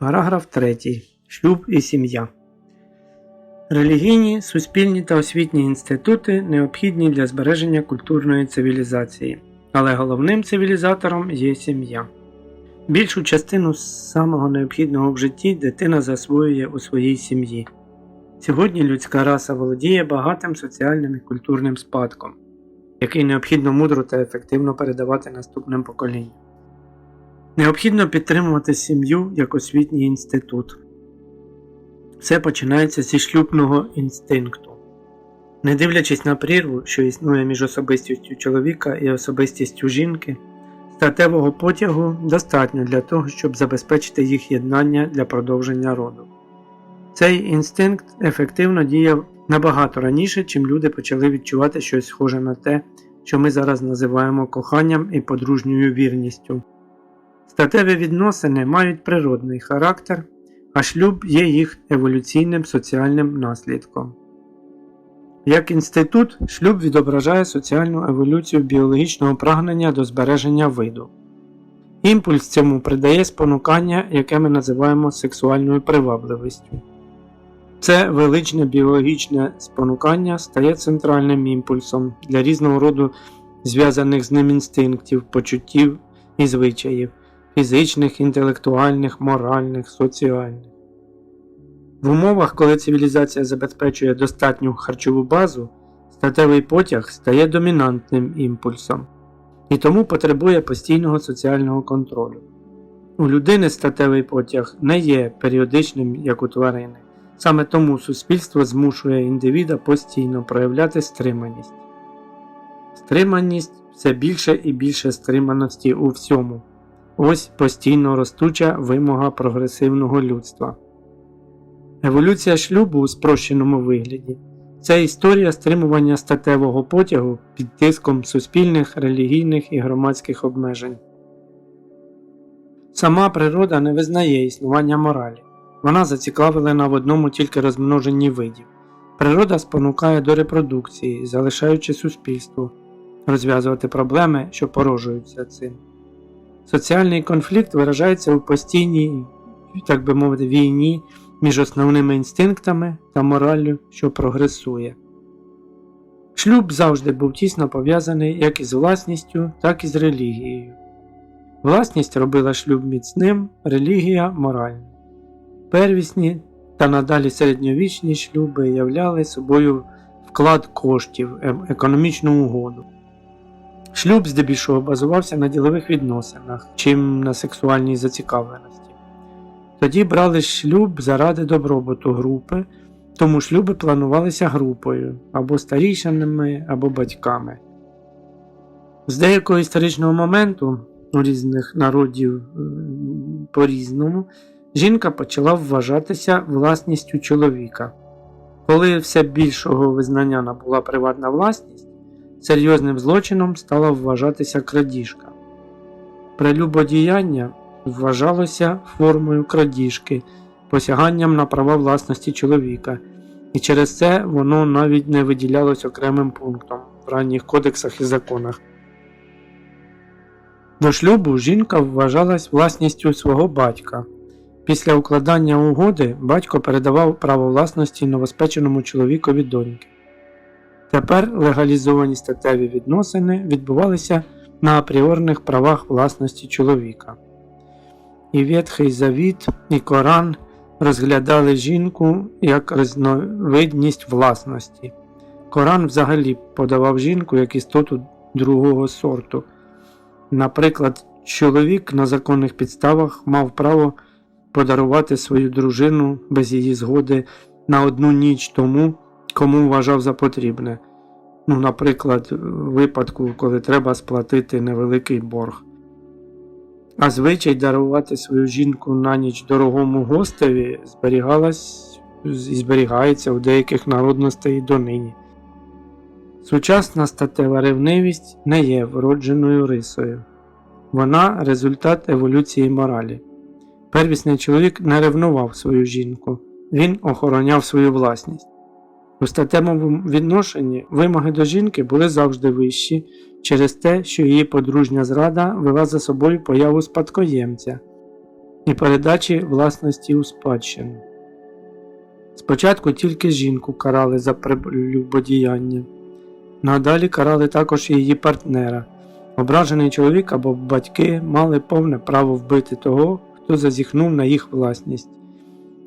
Параграф 3. Шлюб і сім'я. Релігійні, суспільні та освітні інститути необхідні для збереження культурної цивілізації, але головним цивілізатором є сім'я. Більшу частину самого необхідного в житті дитина засвоює у своїй сім'ї. Сьогодні людська раса володіє багатим соціальним і культурним спадком, який необхідно мудро та ефективно передавати наступним поколінням. Необхідно підтримувати сім'ю як освітній інститут. Все починається зі шлюбного інстинкту. Не дивлячись на прірву, що існує між особистістю чоловіка і особистістю жінки, статевого потягу достатньо для того, щоб забезпечити їх єднання для продовження роду. Цей інстинкт ефективно діяв набагато раніше, чим люди почали відчувати щось схоже на те, що ми зараз називаємо коханням і подружньою вірністю. Статеві відносини мають природний характер, а шлюб є їх еволюційним соціальним наслідком. Як інститут, шлюб відображає соціальну еволюцію біологічного прагнення до збереження виду. Імпульс цьому придає спонукання, яке ми називаємо сексуальною привабливістю. Це величне біологічне спонукання стає центральним імпульсом для різного роду зв'язаних з ним інстинктів, почуттів і звичаїв фізичних, інтелектуальних, моральних, соціальних. В умовах, коли цивілізація забезпечує достатню харчову базу, статевий потяг стає домінантним імпульсом і тому потребує постійного соціального контролю. У людини статевий потяг не є періодичним, як у тварини, саме тому суспільство змушує індивіда постійно проявляти стриманість. Стриманість все більше і більше стриманості у всьому. Ось постійно ростуча вимога прогресивного людства. Еволюція шлюбу у спрощеному вигляді це історія стримування статевого потягу під тиском суспільних, релігійних і громадських обмежень. Сама природа не визнає існування моралі. Вона зацікавлена в одному тільки розмноженні видів. Природа спонукає до репродукції, залишаючи суспільству розв'язувати проблеми, що породжуються цим. Соціальний конфлікт виражається у постійній, так би мовити, війні між основними інстинктами та мораллю, що прогресує. Шлюб завжди був тісно пов'язаний як із власністю, так і з релігією. Власність робила шлюб міцним, релігія моральним. Первісні та надалі середньовічні шлюби являли собою вклад коштів, е- економічну угоду. Шлюб здебільшого базувався на ділових відносинах, чим на сексуальній зацікавленості. Тоді брали шлюб заради добробуту групи, тому шлюби планувалися групою або старішинами, або батьками. З деякого історичного моменту у різних народів е, по-різному жінка почала вважатися власністю чоловіка. Коли все більшого визнання набула приватна власність, серйозним злочином стала вважатися крадіжка. Прелюбодіяння вважалося формою крадіжки, посяганням на права власності чоловіка, і через це воно навіть не виділялось окремим пунктом в ранніх кодексах і законах. До шлюбу жінка вважалась власністю свого батька. Після укладання угоди батько передавав право власності новоспеченому чоловікові доньки. Тепер легалізовані статеві відносини відбувалися на апріорних правах власності чоловіка. І Ветхий Завіт, і Коран розглядали жінку як різновидність власності. Коран взагалі подавав жінку як істоту другого сорту. Наприклад, чоловік на законних підставах мав право подарувати свою дружину без її згоди на одну ніч тому, кому вважав за потрібне. Ну, наприклад, в випадку, коли треба сплатити невеликий борг. А звичай дарувати свою жінку на ніч дорогому гостеві зберігалась і зберігається у деяких народностей і донині. Сучасна статева ревнивість не є вродженою рисою, вона результат еволюції моралі. Первісний чоловік не ревнував свою жінку, він охороняв свою власність. У статевому відношенні вимоги до жінки були завжди вищі через те, що її подружня зрада вела за собою появу спадкоємця. і передачі власності у спадщину. Спочатку тільки жінку карали за прелюбодіяння, надалі карали також її партнера. Ображений чоловік або батьки мали повне право вбити того, хто зазіхнув на їх власність.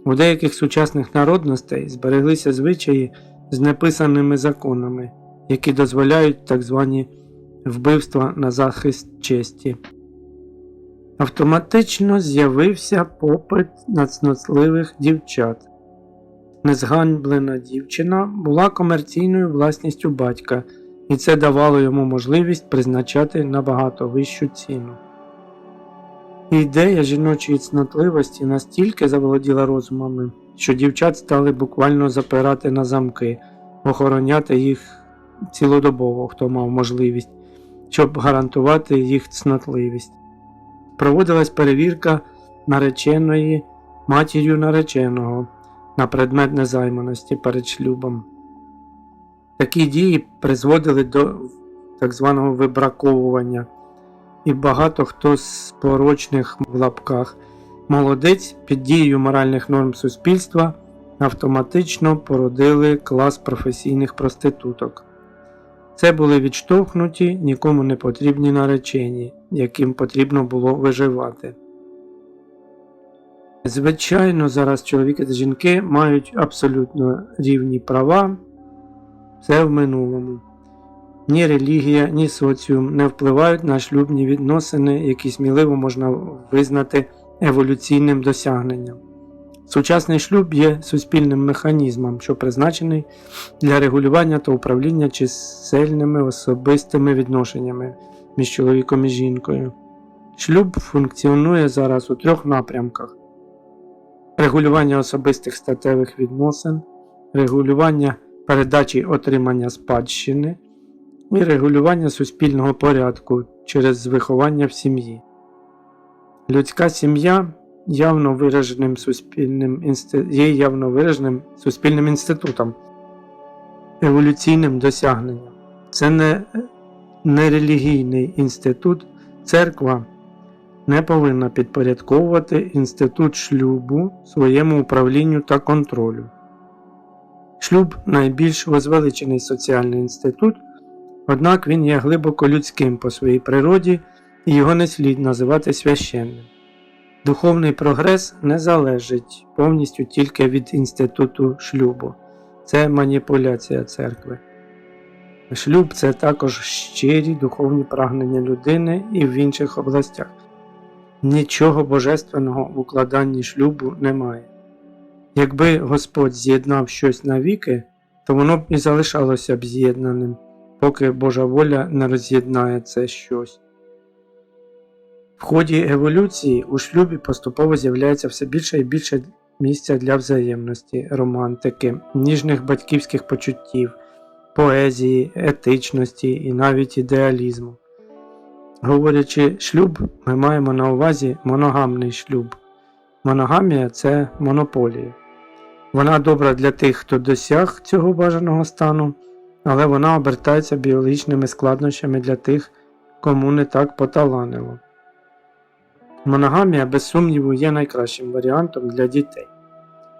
У деяких сучасних народностей збереглися звичаї з неписаними законами, які дозволяють так звані вбивства на захист честі. Автоматично з'явився попит на цнотливих дівчат. Незганьблена дівчина була комерційною власністю батька, і це давало йому можливість призначати набагато вищу ціну. Ідея жіночої цнотливості настільки заволоділа розумами, що дівчат стали буквально запирати на замки, охороняти їх цілодобово, хто мав можливість, щоб гарантувати їх цнотливість. Проводилась перевірка нареченої матір'ю нареченого на предмет незайманості перед шлюбом. Такі дії призводили до так званого вибраковування, і багато хто з порочних в лапках молодець під дією моральних норм суспільства автоматично породили клас професійних проституток. Це були відштовхнуті нікому не потрібні наречені, яким потрібно було виживати. Звичайно, зараз чоловіки та жінки мають абсолютно рівні права, це в минулому. Ні релігія, ні соціум не впливають на шлюбні відносини, які сміливо можна визнати еволюційним досягненням. Сучасний шлюб є суспільним механізмом, що призначений для регулювання та управління чисельними особистими відношеннями між чоловіком і жінкою. Шлюб функціонує зараз у трьох напрямках: регулювання особистих статевих відносин, регулювання передачі отримання спадщини і регулювання суспільного порядку через виховання в сім'ї. Людська сім'я явно вираженим суспільним є явно вираженим суспільним інститутом, еволюційним досягненням. Це не, не релігійний інститут, церква не повинна підпорядковувати інститут шлюбу своєму управлінню та контролю. Шлюб найбільш возвеличений соціальний інститут, однак він є глибоко людським по своїй природі і його не слід називати священним. Духовний прогрес не залежить повністю тільки від інституту шлюбу, це маніпуляція церкви. Шлюб це також щирі духовні прагнення людини і в інших областях. Нічого божественного в укладанні шлюбу немає. Якби Господь з'єднав щось навіки, то воно б і залишалося б з'єднаним, поки Божа воля не роз'єднає це щось. В ході еволюції у шлюбі поступово з'являється все більше і більше місця для взаємності, романтики, ніжних батьківських почуттів, поезії, етичності і навіть ідеалізму. Говорячи шлюб, ми маємо на увазі моногамний шлюб. Моногамія це монополія. Вона добра для тих, хто досяг цього бажаного стану, але вона обертається біологічними складнощами для тих, кому не так поталанило. Моногамія, без сумніву, є найкращим варіантом для дітей.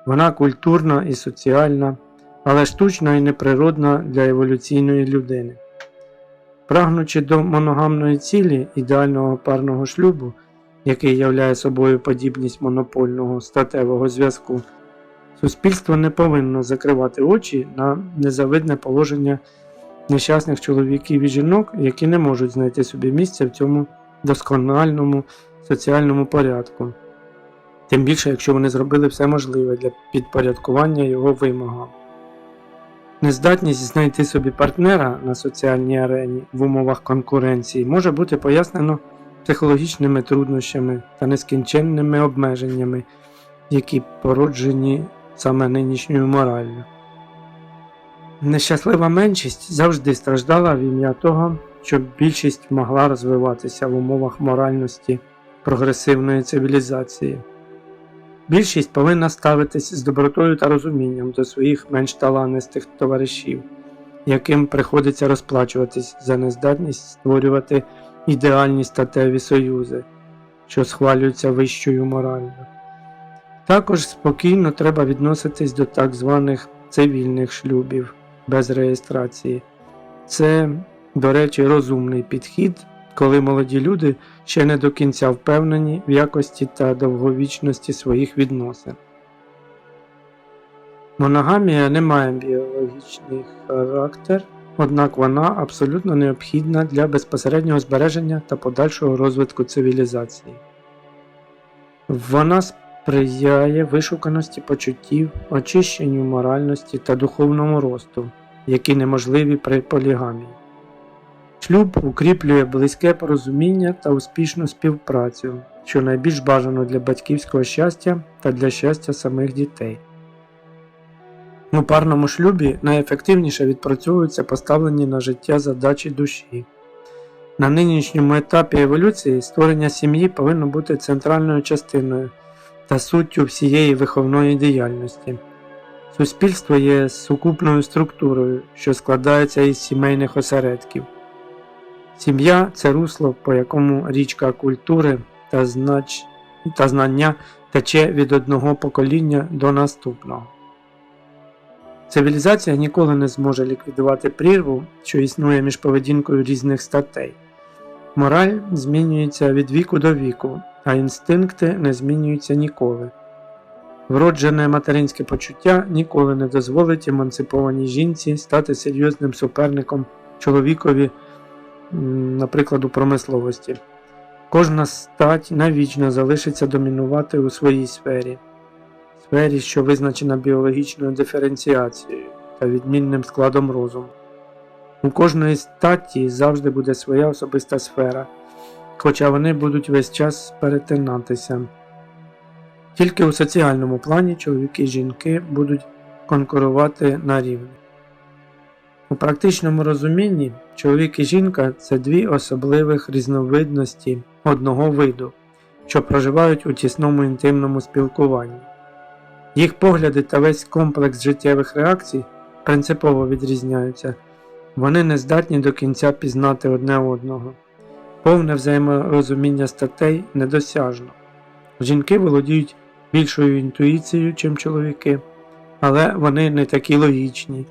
Вона культурна і соціальна, але штучна і неприродна для еволюційної людини. Прагнучи до моногамної цілі ідеального парного шлюбу, який являє собою подібність монопольного статевого зв'язку, суспільство не повинно закривати очі на незавидне положення нещасних чоловіків і жінок, які не можуть знайти собі місця в цьому доскональному соціальному порядку, тим більше, якщо вони зробили все можливе для підпорядкування його вимогам. Нездатність знайти собі партнера на соціальній арені в умовах конкуренції може бути пояснено психологічними труднощами та нескінченними обмеженнями, які породжені саме нинішньою мораллю. Нещаслива меншість завжди страждала в ім'я того, щоб більшість могла розвиватися в умовах моральності прогресивної цивілізації. Більшість повинна ставитись з добротою та розумінням до своїх менш таланистих товаришів, яким приходиться розплачуватись за нездатність створювати ідеальні статеві союзи, що схвалюються вищою мораллю. Також спокійно треба відноситись до так званих цивільних шлюбів без реєстрації. Це, до речі, розумний підхід, коли молоді люди ще не до кінця впевнені в якості та довговічності своїх відносин. Моногамія не має біологічний характер, однак вона абсолютно необхідна для безпосереднього збереження та подальшого розвитку цивілізації. Вона сприяє вишуканості почуттів, очищенню моральності та духовному росту, які неможливі при полігамії. Шлюб укріплює близьке порозуміння та успішну співпрацю, що найбільш бажано для батьківського щастя та для щастя самих дітей. У парному шлюбі найефективніше відпрацьовуються поставлені на життя задачі душі. На нинішньому етапі еволюції створення сім'ї повинно бути центральною частиною та суттю всієї виховної діяльності. Суспільство є сукупною структурою, що складається із сімейних осередків. Сім'я це русло, по якому річка культури та, знач... та знання тече від одного покоління до наступного. Цивілізація ніколи не зможе ліквідувати прірву, що існує між поведінкою різних статей. Мораль змінюється від віку до віку, а інстинкти не змінюються ніколи. Вроджене материнське почуття ніколи не дозволить емансипованій жінці стати серйозним суперником чоловікові, наприклад, у промисловості. Кожна стать навічно залишиться домінувати у своїй сфері, сфері, що визначена біологічною диференціацією та відмінним складом розуму. У кожної статі завжди буде своя особиста сфера, хоча вони будуть весь час перетинатися. Тільки у соціальному плані чоловіки і жінки будуть конкурувати на рівні. У практичному розумінні чоловік і жінка це дві особливих різновидності одного виду, що проживають у тісному інтимному спілкуванні. Їх погляди та весь комплекс життєвих реакцій принципово відрізняються, вони не здатні до кінця пізнати одне одного. Повне взаєморозуміння статей недосяжно. Жінки володіють більшою інтуїцією, чим чоловіки, але вони не такі логічні.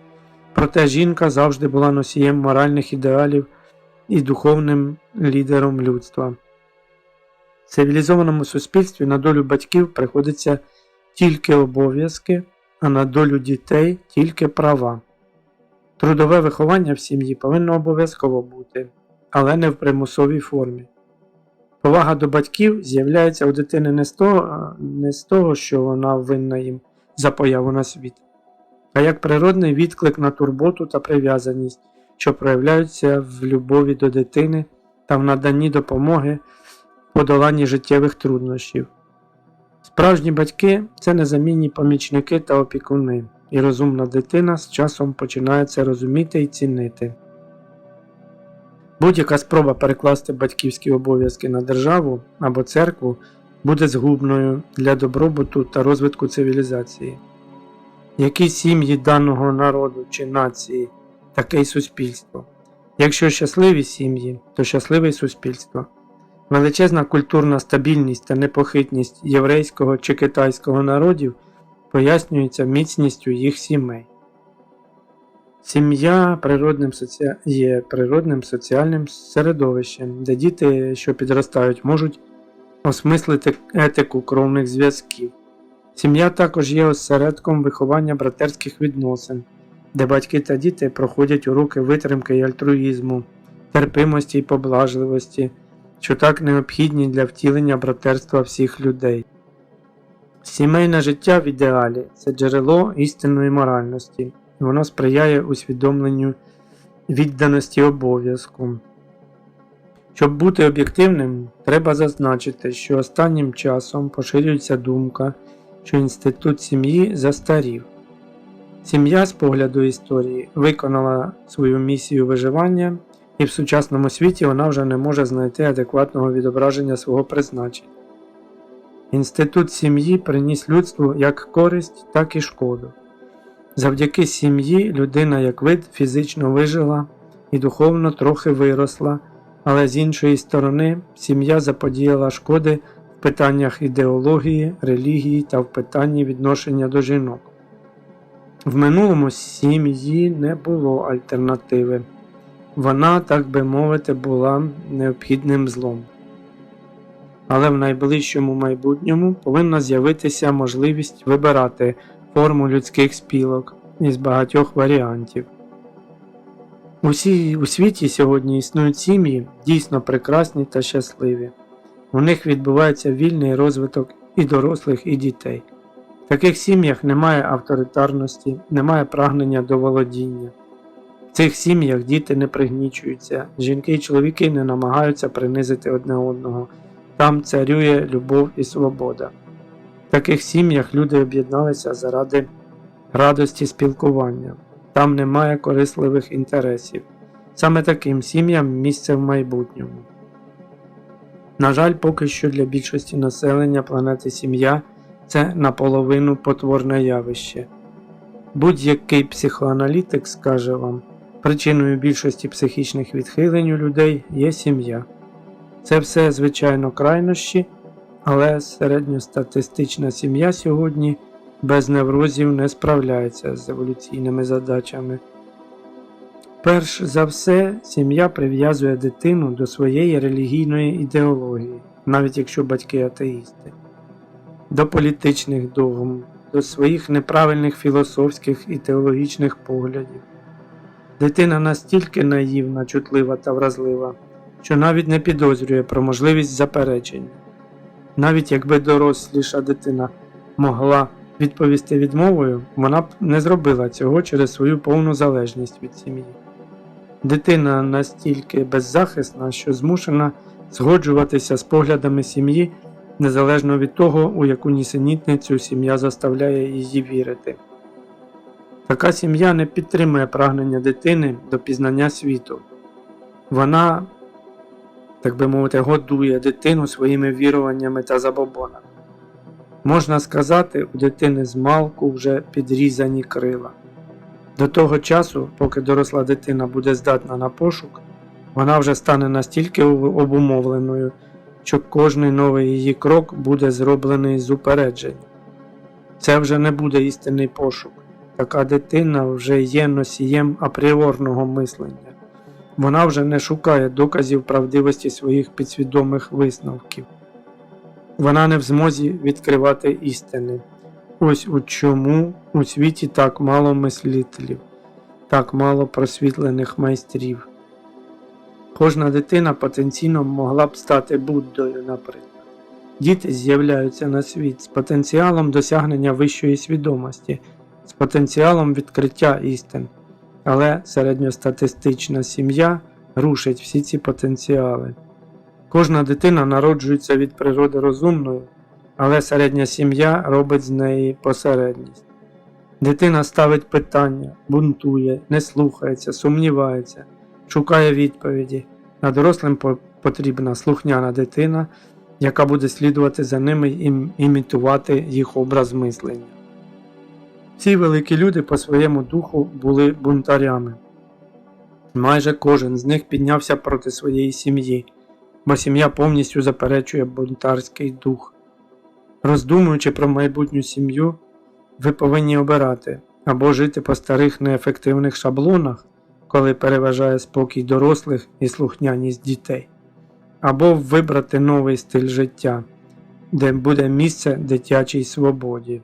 Проте жінка завжди була носієм моральних ідеалів і духовним лідером людства. В цивілізованому суспільстві на долю батьків приходиться тільки обов'язки, а на долю дітей тільки права. Трудове виховання в сім'ї повинно обов'язково бути, але не в примусовій формі. Повага до батьків з'являється у дитини не з того, не з того, що вона винна їм за появу на світ, а як природний відклик на турботу та прив'язаність, що проявляються в любові до дитини та в наданні допомоги в подоланні життєвих труднощів. Справжні батьки це незамінні помічники та опікуни, і розумна дитина з часом починає це розуміти і цінити. Будь-яка спроба перекласти батьківські обов'язки на державу або церкву буде згубною для добробуту та розвитку цивілізації. Які сім'ї даного народу чи нації, таке й суспільство. Якщо щасливі сім'ї, то щасливе й суспільство. Величезна культурна стабільність та непохитність єврейського чи китайського народів пояснюється міцністю їх сімей. Сім'я природним соці... є природним соціальним середовищем, де діти, що підростають, можуть осмислити етику кровних зв'язків. Сім'я також є осередком виховання братерських відносин, де батьки та діти проходять уроки витримки і альтруїзму, терпимості і поблажливості, що так необхідні для втілення братерства всіх людей. Сімейне життя в ідеалі це джерело істинної моральності. Воно сприяє усвідомленню відданості обов'язку. Щоб бути об'єктивним, треба зазначити, що останнім часом поширюється думка, що інститут сім'ї застарів. Сім'я з погляду історії виконала свою місію виживання, і в сучасному світі вона вже не може знайти адекватного відображення свого призначення. Інститут сім'ї приніс людству як користь, так і шкоду. Завдяки сім'ї людина як вид фізично вижила і духовно трохи виросла, Але з іншої сторони, сім'я заподіяла шкоди в питаннях ідеології, релігії та в питанні відношення до жінок. В минулому сім'ї не було альтернативи. Вона, так би мовити, була необхідним злом. Але в найближчому майбутньому повинна з'явитися можливість вибирати форму людських спілок із багатьох варіантів. Усі у світі сьогодні існують сім'ї дійсно прекрасні та щасливі. У них відбувається вільний розвиток і дорослих, і дітей. В таких сім'ях немає авторитарності, немає прагнення до володіння. В цих сім'ях діти не пригнічуються, жінки і чоловіки не намагаються принизити одне одного. Там царює любов і свобода. В таких сім'ях люди об'єдналися заради радості спілкування. Там немає корисливих інтересів. Саме таким сім'ям місце в майбутньому. На жаль, поки що для більшості населення планети сім'я це наполовину потворне явище. Будь-який психоаналітик скаже вам, причиною більшості психічних відхилень у людей є сім'я. Це все, звичайно, крайнощі, але середньостатистична сім'я сьогодні без неврозів не справляється з еволюційними задачами. Перш за все, сім'я прив'язує дитину до своєї релігійної ідеології, навіть якщо батьки атеїсти, до політичних догм, до своїх неправильних філософських і теологічних поглядів. Дитина настільки наївна, чутлива та вразлива, що навіть не підозрює про можливість заперечення. Навіть якби доросліша дитина могла відповісти відмовою, вона б не зробила цього через свою повну залежність від сім'ї. Дитина настільки беззахисна, що змушена згоджуватися з поглядами сім'ї незалежно від того, у яку нісенітницю сім'я заставляє її вірити. Така сім'я не підтримує прагнення дитини до пізнання світу. Вона, так би мовити, годує дитину своїми віруваннями та забобонами. Можна сказати, у дитини з малку вже підрізані крила. До того часу, поки доросла дитина буде здатна на пошук, вона вже стане настільки обумовленою, що кожний новий її крок буде зроблений з упередження. Це вже не буде істинний пошук. Така дитина вже є носієм апріорного мислення. Вона вже не шукає доказів правдивості своїх підсвідомих висновків. Вона не в змозі відкривати істини. Ось у чому у світі так мало мислителів, так мало просвітлених майстрів. Кожна дитина потенційно могла б стати Буддою, наприклад. Діти з'являються на світ з потенціалом досягнення вищої свідомості, з потенціалом відкриття істин, але середньостатистична сім'я рушить всі ці потенціали. Кожна дитина народжується від природи розумною, але середня сім'я робить з неї посередність. Дитина ставить питання, бунтує, не слухається, сумнівається, шукає відповіді. А дорослим потрібна слухняна дитина, яка буде слідувати за ними і імітувати їх образ мислення. Ці великі люди по своєму духу були бунтарями. Майже кожен з них піднявся проти своєї сім'ї, бо сім'я повністю заперечує бунтарський дух. Роздумуючи про майбутню сім'ю, ви повинні обирати або жити по старих неефективних шаблонах, коли переважає спокій дорослих і слухняність дітей, або вибрати новий стиль життя, де буде місце дитячій свободі.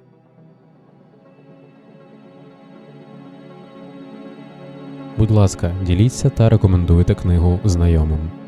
Ласка, діліться та рекомендуйте книгу знайомим.